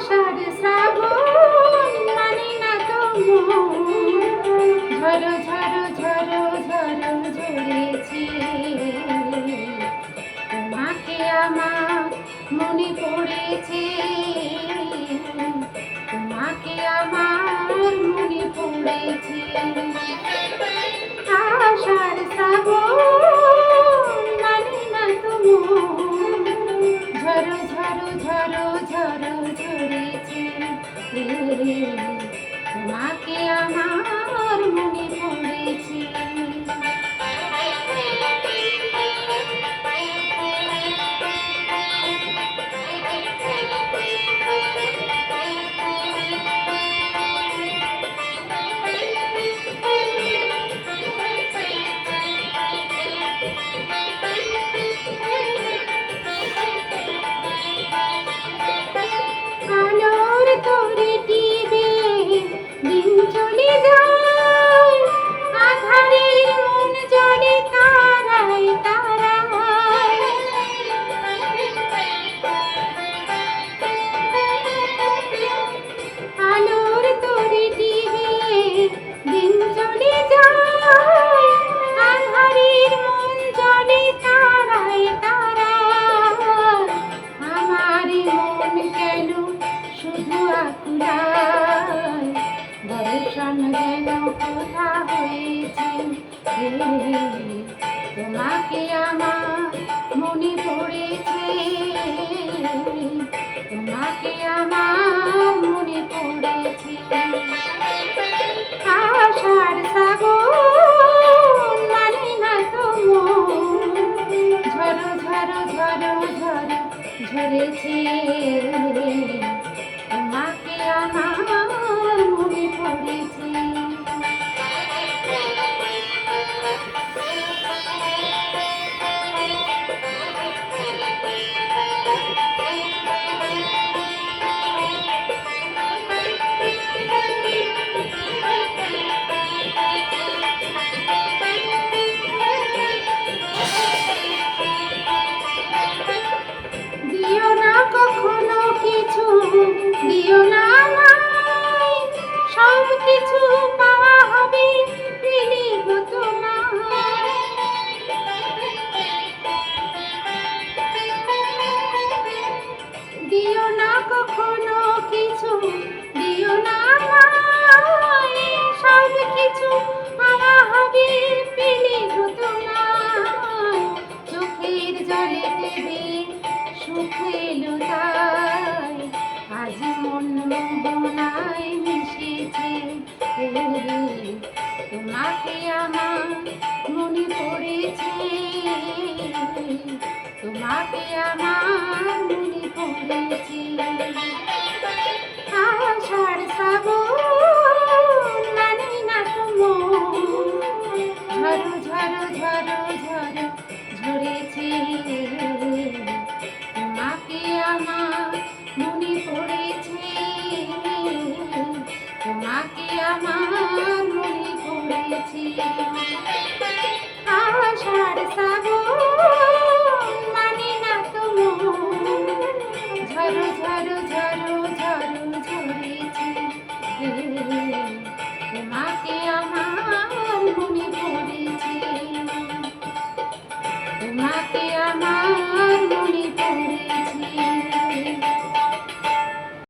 আষাঢ় শ্রাবণ, মানি না তো ঝরো ঝরো ঝরো ঝরো ঝরেছে। তোমাকে আমার মনে পড়েছে। তোমাকে আমার মনে পড়েছে। আষাঢ় শ্রাবণ তোমাকে আমার মনে পড়েছে। তোমাকে আমার হবে পেলে তোমায় চোখের জলে দেবে সুখ এলো তাই। আজ মন মোহনায় মিশেছে তোমাকে আমার মনে পড়েছে। তোমাকে আমার মনে পড়েছে। ঝরো ঝরো ঝরেছে তোমাকে আমার মনে পড়েছে। তোমাকে আমার মনে পড়েছে। মাটি আমার মণিপুরে